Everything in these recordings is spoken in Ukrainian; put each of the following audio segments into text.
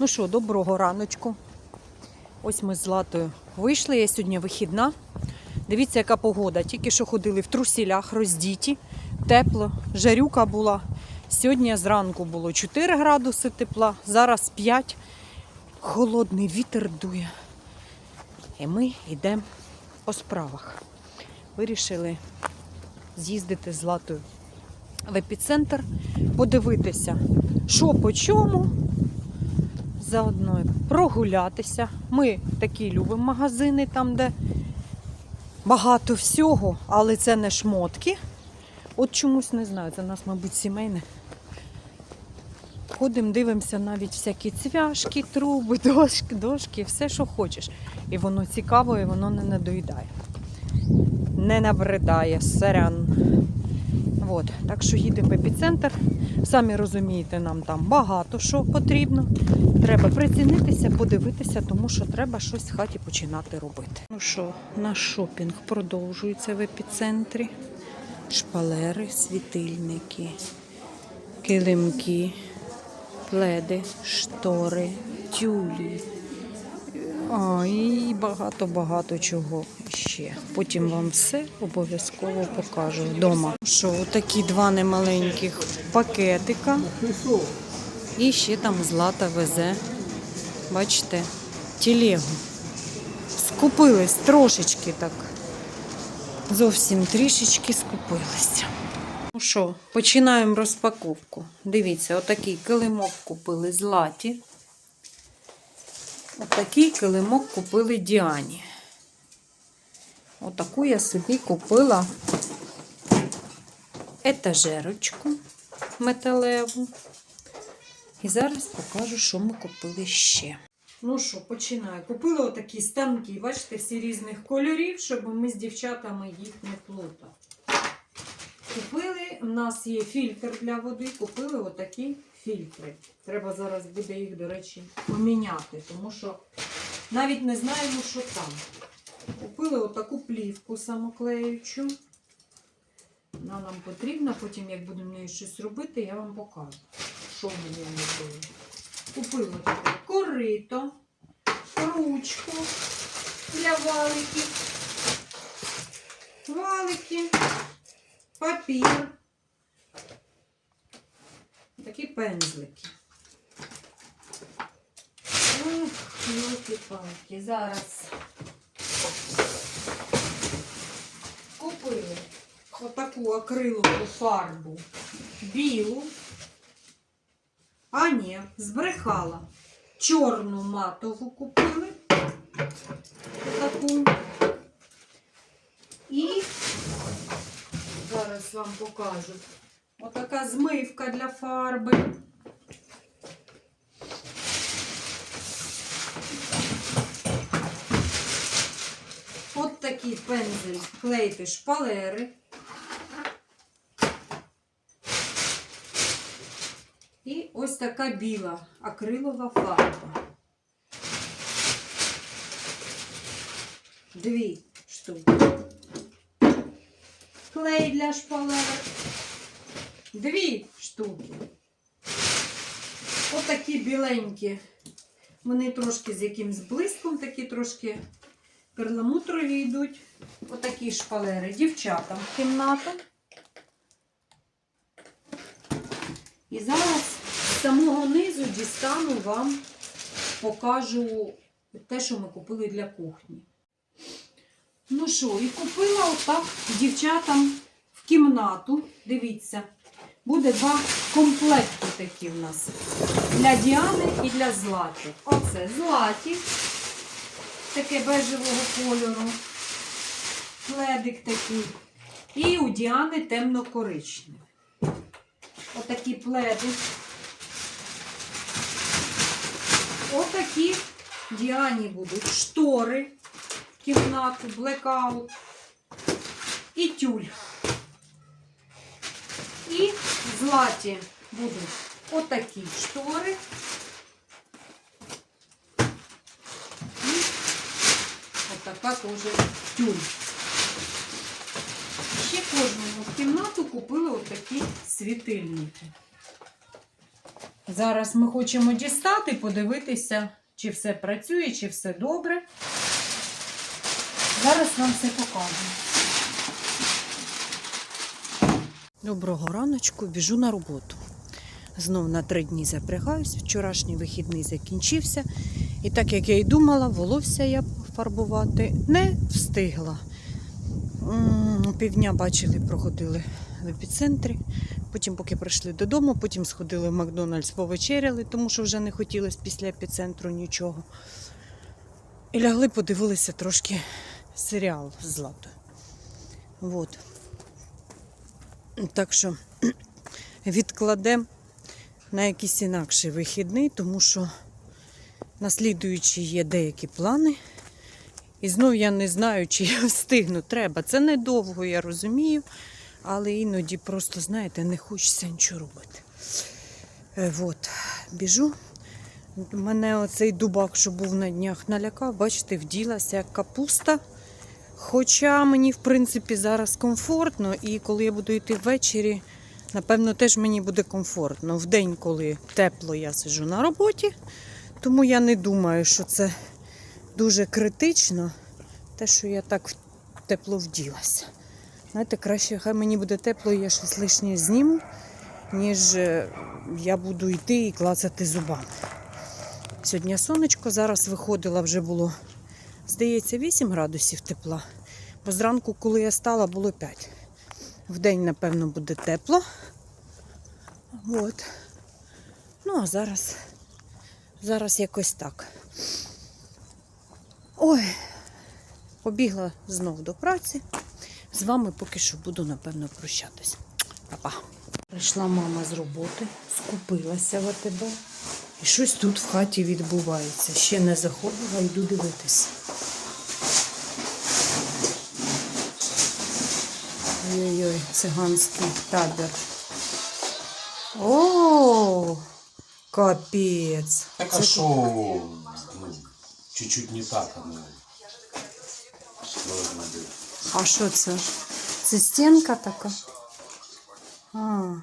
Ну що, доброго раночку. Ось ми з Златою вийшли. Я сьогодні вихідна. Дивіться, яка погода. Тільки що ходили в трусілях, роздіті, тепло, жарюка була. Сьогодні зранку було 4 градуси тепла, зараз 5. Холодний вітер дує. І ми йдемо по справах. Вирішили з'їздити з Златою в епіцентр, подивитися, що по чому, заодно прогулятися. Ми такі любимо магазини, там, де багато всього, але це не шмотки. От чомусь не знаю, це нас, мабуть, сімейне. Ходимо, дивимося навіть всякі цвяшки, труби, дошки, дошки, все, що хочеш. І воно цікаво, і воно не надоїдає. Не набридає, сорян. От, так що їдемо в епіцентр. Самі розумієте, нам там багато що потрібно. Треба прицінитися, подивитися, тому що треба щось в хаті починати робити. Ну що, наш шопінг продовжується в епіцентрі. Шпалери, світильники, килимки, пледи, штори, тюлі. А, і багато-багато чого ще. Потім вам все обов'язково покажу вдома. Що, такі два немаленьких пакетика. І ще там злата везе. Бачите, телегу. Скупились трошечки так. Зовсім трішечки скупилися. Ну що, починаємо розпаковку. Дивіться, отакий килимок купили златі. Отакий килимок купили Діані. Отаку я собі купила етажерочку металеву. І зараз покажу, що ми купили ще. Ну що, починаю. Купила отакі станки, бачите, всі різних кольорів, щоб ми з дівчатами їх не плутали. Купили, у нас є фільтр для води, купили отакі фільтри. Треба зараз буде їх, до речі, поміняти, тому що навіть не знаємо, що там. Купили отаку плівку самоклеючу. Вона нам потрібна, потім, як будемо нею щось робити, я вам покажу, що ми нею робили. Купили таке корито, ручку для валиків, валики, папір, такі пензлики. Ух, палки Зараз купили отаку акрилову фарбу білу. А ні, збрехала. Чорну матову купили. Таку. І зараз вам покажу. Отака змивка для фарби. От такий пензель клеїти шпалери. І ось така біла акрилова фарба. Дві штуки. Клей для шпалерок. Дві штуки. Отакі біленькі. Вони трошки з якимсь блиском, такі трошки перламутрові йдуть. Отакі шпалери дівчатам в кімнату. І зараз з самого низу дістану вам, покажу те, що ми купили для кухні. Ну що, і купила отак дівчатам в кімнату. Дивіться, буде два комплекти такі в нас. Для Діани і для Злати. Оце Златі, таке бежевого кольору. Пледик такий. І у Діани темно-коричневий. Отакі пледи. Отакі Діані будуть штори в кімнату, блекаут і тюль. І златі будуть отакі штори. І отака теж тюль. Ще кожному в кімнату купили отакі світильники. Зараз ми хочемо дістати, подивитися, чи все працює, чи все добре. Зараз вам все покажу. Доброго раночку, біжу на роботу. Знов на три дні запрягаюсь. Вчорашній вихідний закінчився. І так як я й думала, волосся я фарбувати не встигла. Півдня бачили, проходили в епіцентрі. Потім, поки прийшли додому, потім сходили в Макдональдс, повечеряли, тому що вже не хотілося після епіцентру нічого. І лягли, подивилися трошки серіал з Златою. От. Так що відкладемо на якийсь інакший вихідний, тому що наслідуючі є деякі плани. І знов я не знаю, чи я встигну. Треба. Це недовго, я розумію, але іноді просто, знаєте, не хочеться нічого робити. Е, от, біжу. Мене оцей дубак, що був на днях, налякав, бачите, вділася як капуста. Хоча мені, в принципі, зараз комфортно, і коли я буду йти ввечері, напевно, теж мені буде комфортно. В день, коли тепло, я сиджу на роботі, тому я не думаю, що це дуже критично, те, що я так тепло вділася. Знаєте, краще, хай мені буде тепло, і я щось лишнє зніму, ніж е, я буду йти і клацати зубами. Сьогодні сонечко, зараз виходила, вже було, здається, 8 градусів тепла. Бо зранку, коли я стала, було 5. Вдень, напевно, буде тепло. От. Ну, а зараз, зараз якось так. Ой, побігла знов до праці. З вами поки що буду, напевно, прощатись. Па-па. Прийшла мама з роботи, скупилася в АТБ. І щось тут в хаті відбувається. Ще не заходила, йду дивитися. Ой-ой, циганський табір. О, капець. Так а что, ну, чуть-чуть не так оно должно быть. А що це? Це стінка така? А.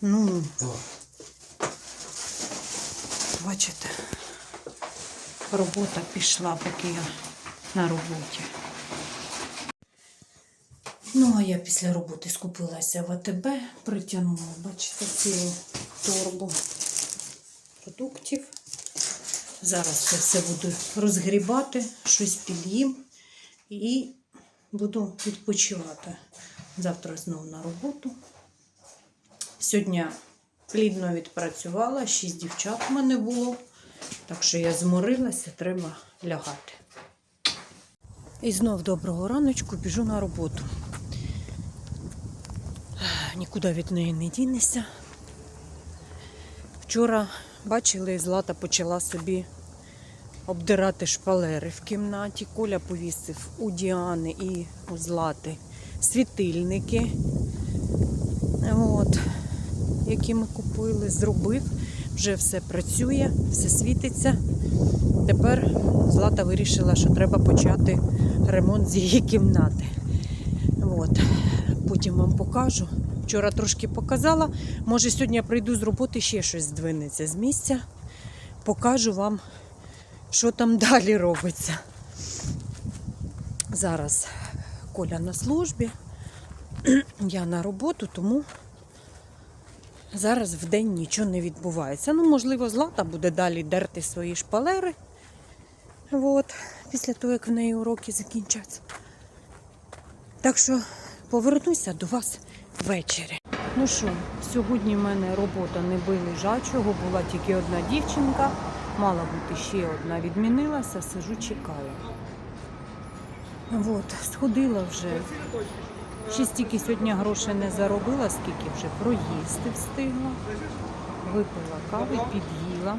Ну, бачите, робота пішла, поки я на роботі. Ну, а я після роботи скупилася в АТБ, притягнула, бачите, цілу торбу продуктів. Зараз це все буду розгрібати, щось під'їм і буду відпочивати. Завтра знову на роботу. Сьогодні плідно відпрацювала, шість дівчат в мене було. Так що я зморилася, треба лягати. І знов доброго раночку біжу на роботу. Нікуди від неї не дінешся. Вчора бачили, Злата почала собі обдирати шпалери в кімнаті. Коля повісив у Діани і у Злати світильники, от, які ми купили, зробив. Вже все працює, все світиться. Тепер Злата вирішила, що треба почати ремонт з її кімнати. От. Потім вам покажу. Вчора трошки показала. Може, сьогодні я прийду з роботи, ще щось здвинеться з місця. Покажу вам, що там далі робиться. Зараз Коля на службі, я на роботу, тому зараз в день нічого не відбувається. Ну, можливо, Злата буде далі дерти свої шпалери. От, після того, як в неї уроки закінчаться. Так що повернуся до вас ввечері. Ну що, сьогодні в мене робота не били лежачого, була тільки одна дівчинка, мала бути ще одна, відмінилася, сижу, чекаю. От, сходила вже. Ще стільки сьогодні грошей не заробила, скільки вже проїсти встигла. Випила кави, під'їла.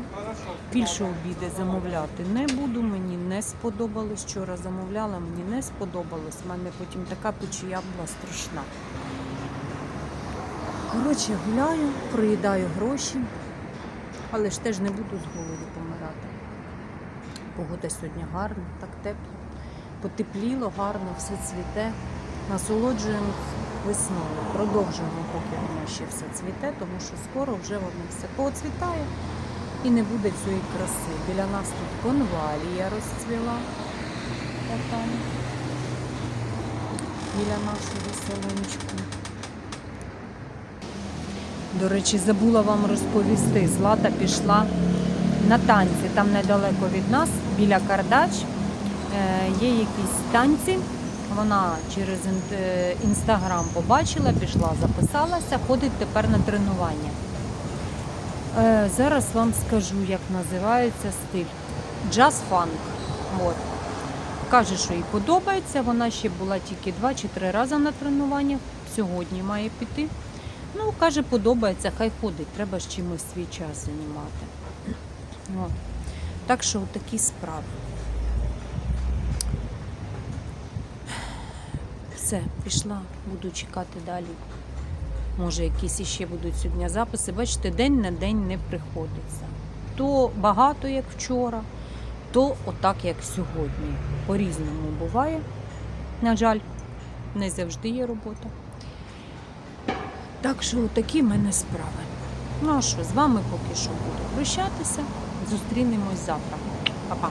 Більше обіди замовляти не буду. Мені не сподобалось. Вчора замовляла, мені не сподобалось. У мене потім така печія була страшна. Коротше, гуляю, проїдаю гроші, але ж теж не буду з голоду помирати. Погода сьогодні гарна, так тепло. Потепліло, гарно, все цвіте. Насолоджуємо весною. Продовжуємо, поки воно ще все цвіте, тому що скоро вже воно все поцвітає і не буде цієї краси. Біля нас тут конвалія розцвіла. Біля нашого селенчку. До речі, забула вам розповісти. Злата пішла на танці. Там недалеко від нас, біля Кардач, е, є якісь танці. Вона через е, інстаграм побачила, пішла, записалася, ходить тепер на тренування. Е, Зараз вам скажу, як називається стиль. Джаз-фанк. Каже, що їй подобається. Вона ще була тільки два чи три рази на тренуваннях. Сьогодні має піти. Ну, каже, подобається, хай ходить, треба ж чимось свій час займати. От. Так що такі справи. Все, пішла, буду чекати далі. Може, якісь іще будуть сьогодні записи. Бачите, день на день не приходиться. То багато, як вчора, то отак, як сьогодні. По-різному буває. На жаль, не завжди є робота. Так що такі в мене справи. Ну а що, з вами поки що буду прощатися. Зустрінемось завтра. Па-па.